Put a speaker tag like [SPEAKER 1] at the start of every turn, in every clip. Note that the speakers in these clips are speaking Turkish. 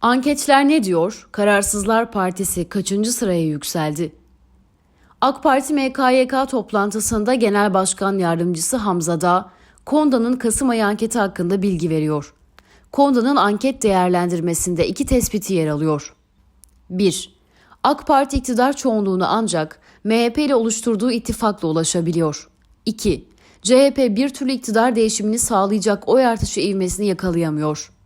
[SPEAKER 1] Anketler ne diyor? Kararsızlar Partisi kaçıncı sıraya yükseldi? AK Parti MKYK toplantısında Genel Başkan Yardımcısı Hamza Dağ, Konda'nın Kasım ayı anketi hakkında bilgi veriyor. Konda'nın anket değerlendirmesinde iki tespiti yer alıyor. 1. AK Parti iktidar çoğunluğunu ancak MHP ile oluşturduğu ittifakla ulaşabiliyor. 2. CHP bir türlü iktidar değişimini sağlayacak oy artışı ivmesini yakalayamıyor.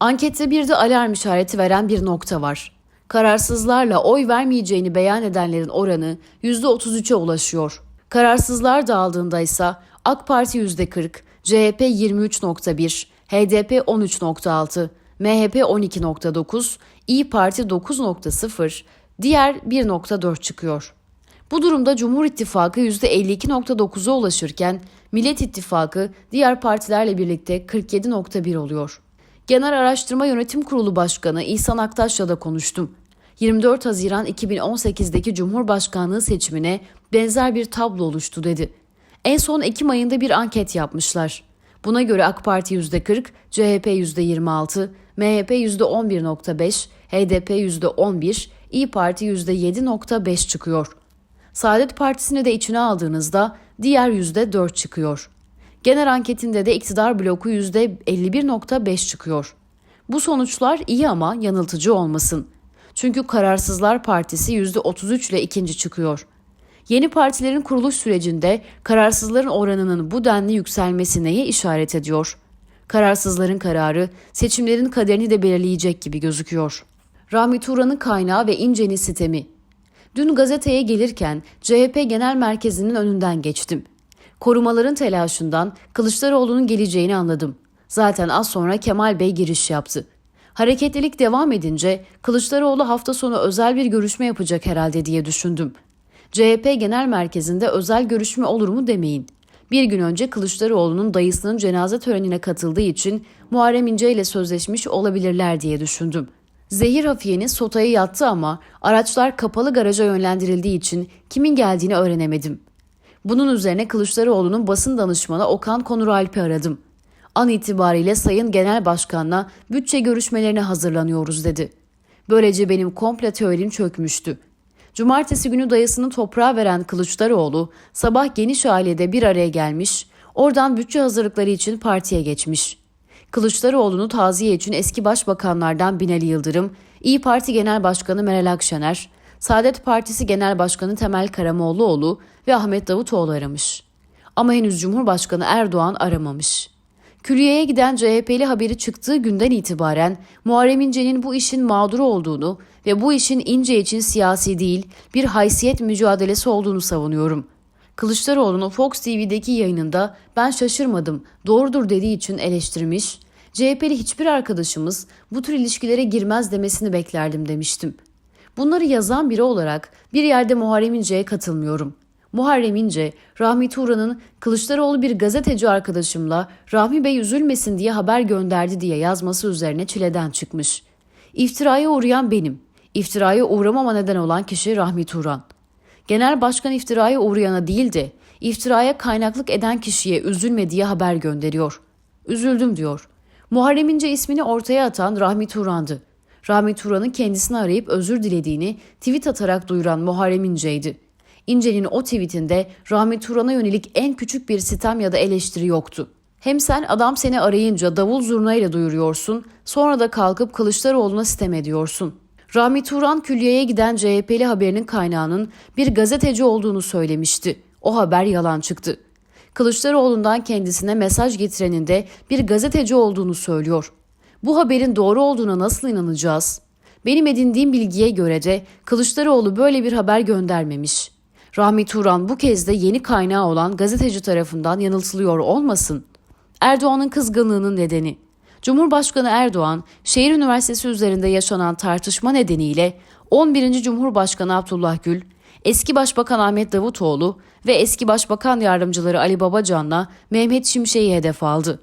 [SPEAKER 1] Ankette bir de alarm işareti veren bir nokta var. Kararsızlarla oy vermeyeceğini beyan edenlerin oranı %33'e ulaşıyor. Kararsızlar dağıldığında ise AK Parti %40, CHP 23.1, HDP 13.6, MHP 12.9, İyi Parti 9.0, diğer 1.4 çıkıyor. Bu durumda Cumhur İttifakı %52.9'a ulaşırken Millet İttifakı diğer partilerle birlikte 47.1 oluyor. Genel Araştırma Yönetim Kurulu Başkanı İhsan Aktaş'la da konuştum. 24 Haziran 2018'deki Cumhurbaşkanlığı seçimine benzer bir tablo oluştu dedi. En son Ekim ayında bir anket yapmışlar. Buna göre AK Parti %40, CHP %26, MHP %11.5, HDP %11, İyi Parti %7.5 çıkıyor. Saadet Partisi'ni de içine aldığınızda diğer %4 çıkıyor. Genel anketinde de iktidar bloku %51.5 çıkıyor. Bu sonuçlar iyi ama yanıltıcı olmasın. Çünkü Kararsızlar Partisi %33 ile ikinci çıkıyor. Yeni partilerin kuruluş sürecinde kararsızların oranının bu denli yükselmesi neye işaret ediyor? Kararsızların kararı seçimlerin kaderini de belirleyecek gibi gözüküyor. Rahmi Turan'ın kaynağı ve İnce'nin sistemi. Dün gazeteye gelirken CHP Genel Merkezi'nin önünden geçtim. Korumaların telaşından Kılıçdaroğlu'nun geleceğini anladım. Zaten az sonra Kemal Bey giriş yaptı. Hareketlilik devam edince Kılıçdaroğlu hafta sonu özel bir görüşme yapacak herhalde diye düşündüm. CHP Genel Merkezi'nde özel görüşme olur mu demeyin. Bir gün önce Kılıçdaroğlu'nun dayısının cenaze törenine katıldığı için Muharrem İnce ile sözleşmiş olabilirler diye düşündüm. Zehir hafiyenin sotaya yattı ama araçlar kapalı garaja yönlendirildiği için kimin geldiğini öğrenemedim. Bunun üzerine Kılıçdaroğlu'nun basın danışmanı Okan Konuralp'i aradım. An itibariyle Sayın Genel Başkan'la bütçe görüşmelerine hazırlanıyoruz dedi. Böylece benim komple teorim çökmüştü. Cumartesi günü dayısını toprağa veren Kılıçdaroğlu sabah geniş ailede bir araya gelmiş, oradan bütçe hazırlıkları için partiye geçmiş. Kılıçdaroğlu'nu taziye için eski başbakanlardan Binali Yıldırım, İyi Parti Genel Başkanı Meral Akşener, Saadet Partisi Genel Başkanı Temel Karamollaoğlu ve Ahmet Davutoğlu aramış. Ama henüz Cumhurbaşkanı Erdoğan aramamış. Külliye'ye giden CHP'li haberi çıktığı günden itibaren Muharrem İnce'nin bu işin mağduru olduğunu ve bu işin İnce için siyasi değil bir haysiyet mücadelesi olduğunu savunuyorum. Kılıçdaroğlu'nun Fox TV'deki yayınında ben şaşırmadım, doğrudur dediği için eleştirmiş, CHP'li hiçbir arkadaşımız bu tür ilişkilere girmez demesini beklerdim demiştim. Bunları yazan biri olarak bir yerde Muharrem İnce'ye katılmıyorum. Muharrem İnce, Rahmi Turan'ın Kılıçdaroğlu bir gazeteci arkadaşımla Rahmi Bey üzülmesin diye haber gönderdi diye yazması üzerine çileden çıkmış. İftiraya uğrayan benim. İftiraya uğramama neden olan kişi Rahmi Turan. Genel başkan iftiraya uğrayana değil de iftiraya kaynaklık eden kişiye üzülme diye haber gönderiyor. Üzüldüm diyor. Muharrem İnce ismini ortaya atan Rahmi Turan'dı. Rahmi Turan'ın kendisini arayıp özür dilediğini tweet atarak duyuran Muharrem İnce'ydi. İnce'nin o tweetinde Rahmi Turan'a yönelik en küçük bir sitem ya da eleştiri yoktu. Hem sen adam seni arayınca davul zurnayla duyuruyorsun, sonra da kalkıp Kılıçdaroğlu'na sitem ediyorsun. Rahmi Turan külliyeye giden CHP'li haberinin kaynağının bir gazeteci olduğunu söylemişti. O haber yalan çıktı. Kılıçdaroğlu'ndan kendisine mesaj getirenin de bir gazeteci olduğunu söylüyor. Bu haberin doğru olduğuna nasıl inanacağız? Benim edindiğim bilgiye göre de Kılıçdaroğlu böyle bir haber göndermemiş. Rahmi Turan bu kez de yeni kaynağı olan gazeteci tarafından yanıltılıyor olmasın. Erdoğan'ın kızgınlığının nedeni. Cumhurbaşkanı Erdoğan, şehir üniversitesi üzerinde yaşanan tartışma nedeniyle 11. Cumhurbaşkanı Abdullah Gül, eski Başbakan Ahmet Davutoğlu ve eski Başbakan Yardımcıları Ali Babacan'la Mehmet Şimşek'i hedef aldı.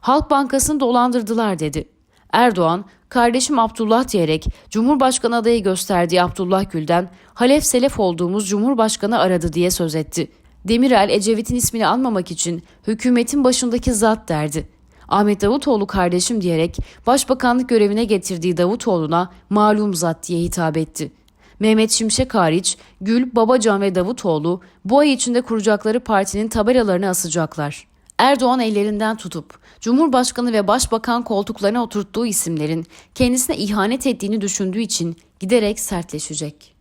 [SPEAKER 1] Halk Bankası'nı dolandırdılar dedi. Erdoğan, kardeşim Abdullah diyerek Cumhurbaşkanı adayı gösterdiği Abdullah Gül'den Halef Selef olduğumuz Cumhurbaşkanı aradı diye söz etti. Demirel Ecevit'in ismini anmamak için hükümetin başındaki zat derdi. Ahmet Davutoğlu kardeşim diyerek başbakanlık görevine getirdiği Davutoğlu'na malum zat diye hitap etti. Mehmet Şimşek hariç Gül, Babacan ve Davutoğlu bu ay içinde kuracakları partinin tabelalarını asacaklar. Erdoğan ellerinden tutup Cumhurbaşkanı ve Başbakan koltuklarına oturttuğu isimlerin kendisine ihanet ettiğini düşündüğü için giderek sertleşecek.